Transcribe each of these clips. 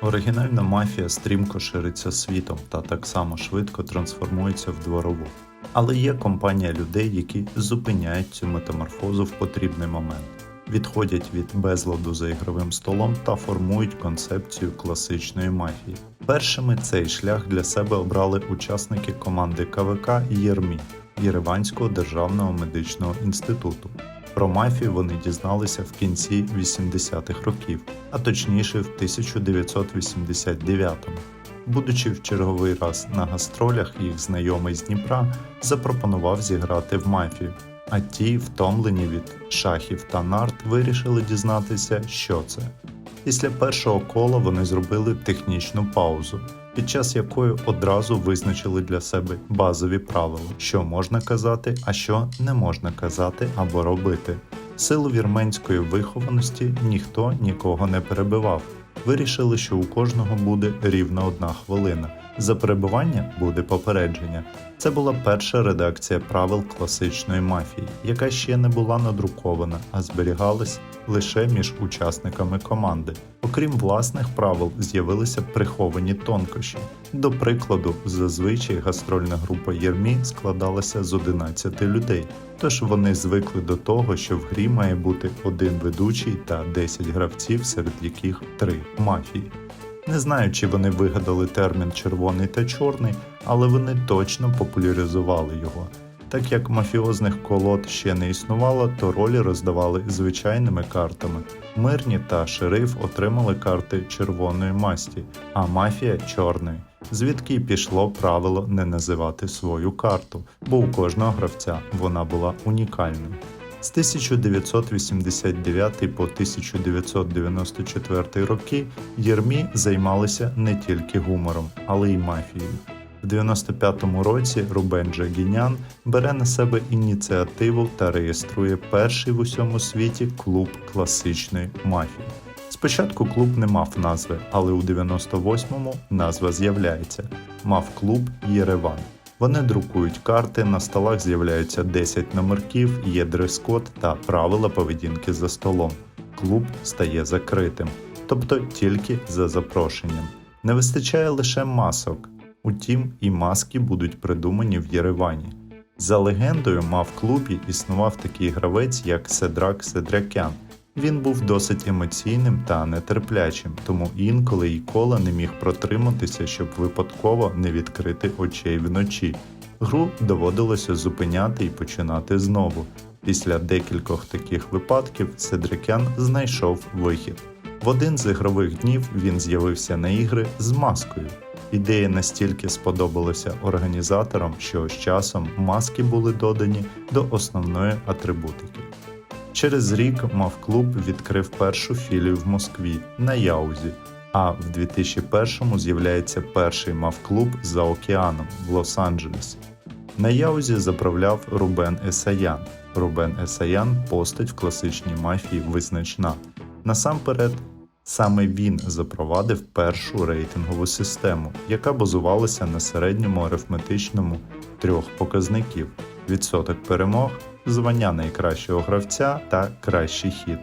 Оригінальна мафія стрімко шириться світом та так само швидко трансформується в дворову. Але є компанія людей, які зупиняють цю метаморфозу в потрібний момент, відходять від безладу за ігровим столом та формують концепцію класичної мафії. Першими цей шлях для себе обрали учасники команди КВК ЄРМІ Єреванського державного медичного інституту. Про мафію вони дізналися в кінці 80-х років, а точніше в 1989-му. Будучи в черговий раз на гастролях, їх знайомий з Дніпра запропонував зіграти в мафію. А ті, втомлені від шахів та нарт, вирішили дізнатися, що це. Після першого кола вони зробили технічну паузу, під час якої одразу визначили для себе базові правила, що можна казати, а що не можна казати або робити. Силу вірменської вихованості ніхто нікого не перебивав. Вирішили, що у кожного буде рівно одна хвилина. За перебування буде попередження. Це була перша редакція правил класичної мафії, яка ще не була надрукована, а зберігалась лише між учасниками команди. Окрім власних правил, з'явилися приховані тонкощі. До прикладу, зазвичай гастрольна група Єрмі складалася з 11 людей, тож вони звикли до того, що в грі має бути один ведучий та 10 гравців, серед яких три мафії. Не знаю, чи вони вигадали термін червоний та чорний, але вони точно популяризували його. Так як мафіозних колод ще не існувало, то ролі роздавали звичайними картами. Мирні та шериф отримали карти червоної масті, а мафія чорної. Звідки й пішло правило не називати свою карту, бо у кожного гравця вона була унікальною. З 1989 по 1994 роки Єрмі займалися не тільки гумором, але й мафією. В 95-му році Рубен Джагінян бере на себе ініціативу та реєструє перший в усьому світі клуб класичної мафії. Спочатку клуб не мав назви, але у 98-му назва з'являється. Мав клуб Єреван. Вони друкують карти, на столах з'являються 10 номерків, є дрес-код та правила поведінки за столом. Клуб стає закритим, тобто тільки за запрошенням. Не вистачає лише масок. Утім, і маски будуть придумані в Єревані. За легендою, мав клубі існував такий гравець, як Седрак Седрякян. Він був досить емоційним та нетерплячим, тому інколи і кола не міг протриматися, щоб випадково не відкрити очей вночі. Гру доводилося зупиняти і починати знову. Після декількох таких випадків Седрикян знайшов вихід. В один з ігрових днів він з'явився на ігри з маскою. Ідея настільки сподобалася організаторам, що з часом маски були додані до основної атрибутики. Через рік Мавклуб відкрив першу філію в Москві на Яузі, а в 2001-му з'являється перший Мавклуб за океаном в Лос-Анджелесі. На Яузі заправляв Рубен Есаян. Рубен Есаян постать в класичній мафії визначна. Насамперед, саме він запровадив першу рейтингову систему, яка базувалася на середньому арифметичному трьох показників: відсоток перемог, звання найкращого гравця та кращий хід.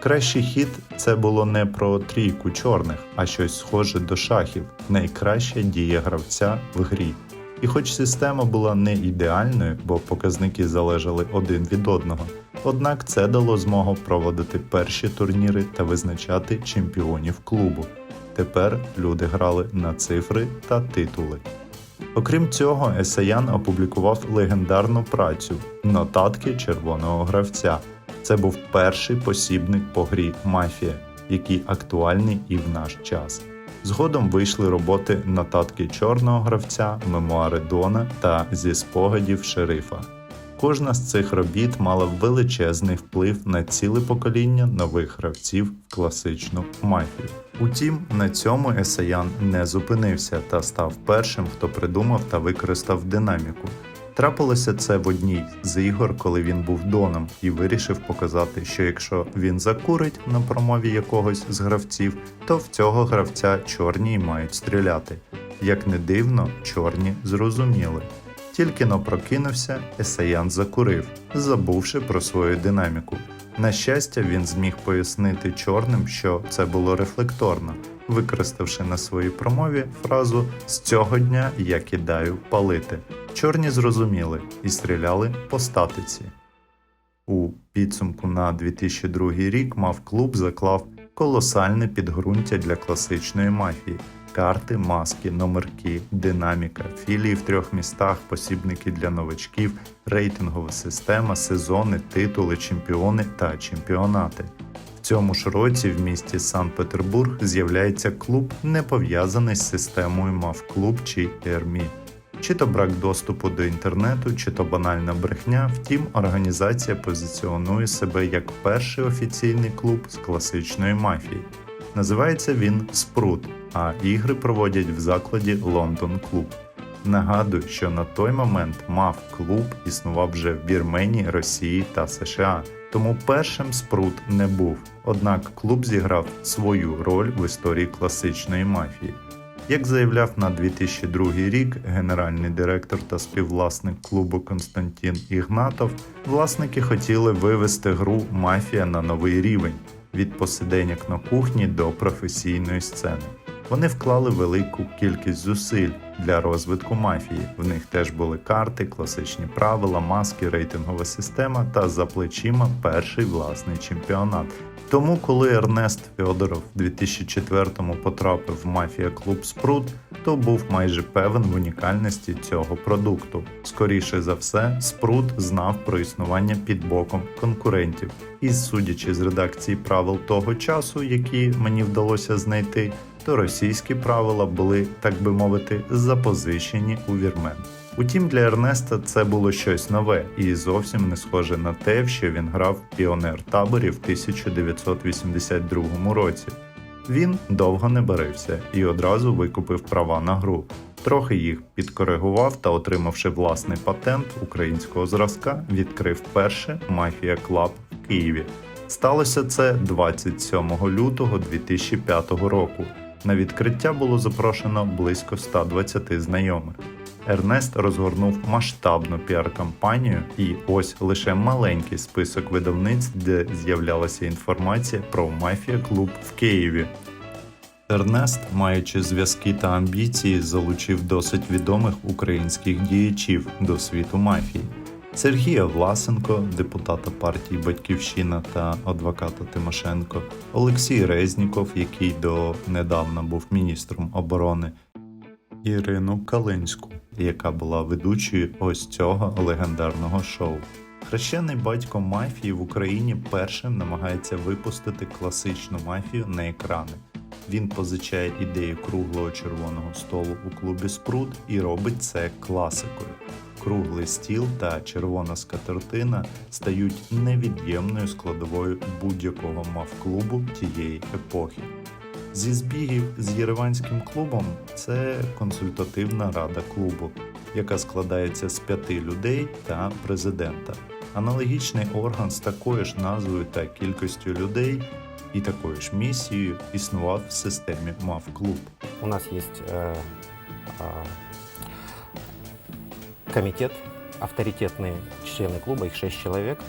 Кращий хід це було не про трійку чорних, а щось схоже до шахів, найкраща дія гравця в грі. І хоч система була не ідеальною, бо показники залежали один від одного, однак це дало змогу проводити перші турніри та визначати чемпіонів клубу. Тепер люди грали на цифри та титули. Окрім цього, Есаян опублікував легендарну працю Нотатки червоного гравця. Це був перший посібник по грі Мафія, який актуальний і в наш час. Згодом вийшли роботи Нотатки чорного гравця, Мемуари Дона та зі спогадів шерифа. Кожна з цих робіт мала величезний вплив на ціле покоління нових гравців в класичну мафію. Утім, на цьому Есаян не зупинився та став першим, хто придумав та використав динаміку. Трапилося це в одній з ігор, коли він був доном, і вирішив показати, що якщо він закурить на промові якогось з гравців, то в цього гравця чорні й мають стріляти. Як не дивно, чорні зрозуміли. Тільки но прокинувся, Есаян закурив, забувши про свою динаміку. На щастя, він зміг пояснити чорним, що це було рефлекторно, використавши на своїй промові фразу З цього дня я кидаю палити. Чорні зрозуміли і стріляли по статиці. У підсумку на 2002 рік мав клуб заклав колосальне підґрунтя для класичної мафії. Карти, маски, номерки, динаміка, філії в трьох містах, посібники для новачків, рейтингова система, сезони, титули, чемпіони та чемпіонати. В цьому ж році в місті Санкт-Петербург з'являється клуб, не пов'язаний з системою МАВ-клуб чи ЕРМІ. Чи то брак доступу до інтернету, чи то банальна брехня. Втім, організація позиціонує себе як перший офіційний клуб з класичної мафії. Називається він Спрут, а ігри проводять в закладі Лондон Клуб. Нагадую, що на той момент мав клуб існував вже в Вірменії, Росії та США, тому першим спрут не був. Однак клуб зіграв свою роль в історії класичної мафії. Як заявляв на 2002 рік генеральний директор та співвласник клубу Константин Ігнатов, власники хотіли вивести гру Мафія на новий рівень від посиденьок на кухні до професійної сцени. Вони вклали велику кількість зусиль для розвитку мафії. В них теж були карти, класичні правила, маски, рейтингова система та за плечима перший власний чемпіонат. Тому, коли Ернест Федоров в 2004-му потрапив в мафія клуб Спрут, то був майже певен в унікальності цього продукту. Скоріше за все, Спрут знав про існування під боком конкурентів. І судячи з редакції правил того часу, які мені вдалося знайти, то російські правила були, так би мовити, запозичені у вірмен. Утім, для Ернеста це було щось нове і зовсім не схоже на те, що він грав в піонер таборі в 1982 році. Він довго не барився і одразу викупив права на гру. Трохи їх підкоригував та, отримавши власний патент українського зразка, відкрив перше Мафія Клаб в Києві. Сталося це 27 лютого 2005 року. На відкриття було запрошено близько 120 знайомих. Ернест розгорнув масштабну піар-кампанію, і ось лише маленький список видавництв, де з'являлася інформація про мафія клуб в Києві. Ернест, маючи зв'язки та амбіції, залучив досить відомих українських діячів до світу мафії. Сергія Власенко, депутата партії Батьківщина та адвоката Тимошенко, Олексій Резніков, який до недавна був міністром оборони, Ірину Калинську, яка була ведучою ось цього легендарного шоу. Хрещений батько мафії в Україні першим намагається випустити класичну мафію на екрани. Він позичає ідею круглого червоного столу у клубі Спрут і робить це класикою. Круглий стіл та червона скатертина стають невід'ємною складовою будь-якого мав-клубу тієї епохи. Зі збігів з Єреванським клубом це консультативна рада клубу, яка складається з п'яти людей та президента. Аналогічний орган з такою ж назвою та кількістю людей і такою ж місією існував в системі МАВ-клуб. У нас есть э, а, комитет, авторитетные члены клуба, их шесть человек,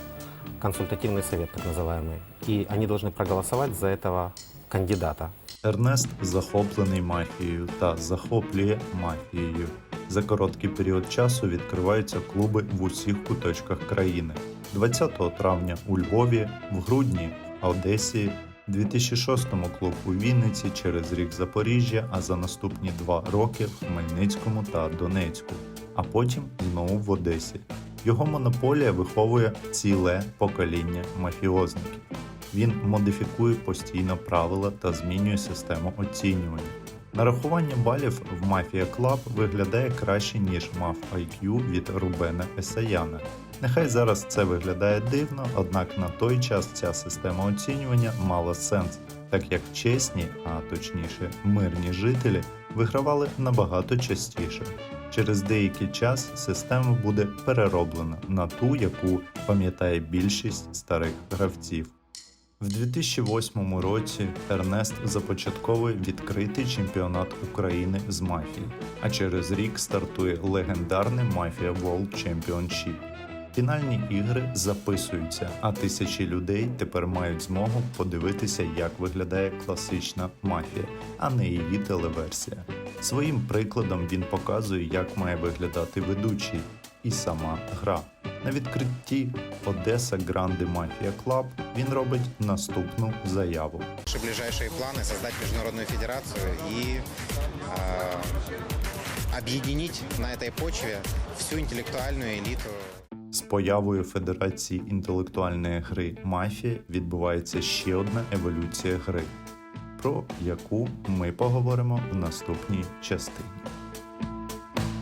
консультативный совет так называемый. И они должны проголосовать за этого кандидата. Ернест захоплений мафією та захоплює мафією. За короткий період часу відкриваються клуби в усіх куточках країни. 20 травня у Львові, в грудні в Одесі, 2006-му клуб у Вінниці, через рік Запоріжжя, а за наступні два роки в Хмельницькому та Донецьку, а потім знову в Одесі. Його монополія виховує ціле покоління мафіозників. Він модифікує постійно правила та змінює систему оцінювання. Нарахування балів в Mafia Club виглядає краще, ніж мав IQ від Рубена Есаяна. Нехай зараз це виглядає дивно, однак на той час ця система оцінювання мала сенс, так як чесні, а точніше мирні жителі вигравали набагато частіше. Через деякий час система буде перероблена на ту, яку пам'ятає більшість старих гравців. В 2008 році Ернест започатковує відкритий чемпіонат України з мафії, а через рік стартує легендарний Mafia World Championship. Фінальні ігри записуються, а тисячі людей тепер мають змогу подивитися, як виглядає класична мафія, а не її телеверсія. Своїм прикладом він показує, як має виглядати ведучий і сама гра. На відкритті Одеса Гранди Мафія Клаб він робить наступну заяву. Наши ближайшие планы создать международную федерацию и э, объединить на этой почве всю интеллектуальную элиту З появою Федерації інтелектуальної гри Мафія відбувається ще одна еволюція гри, про яку ми поговоримо в наступній частині.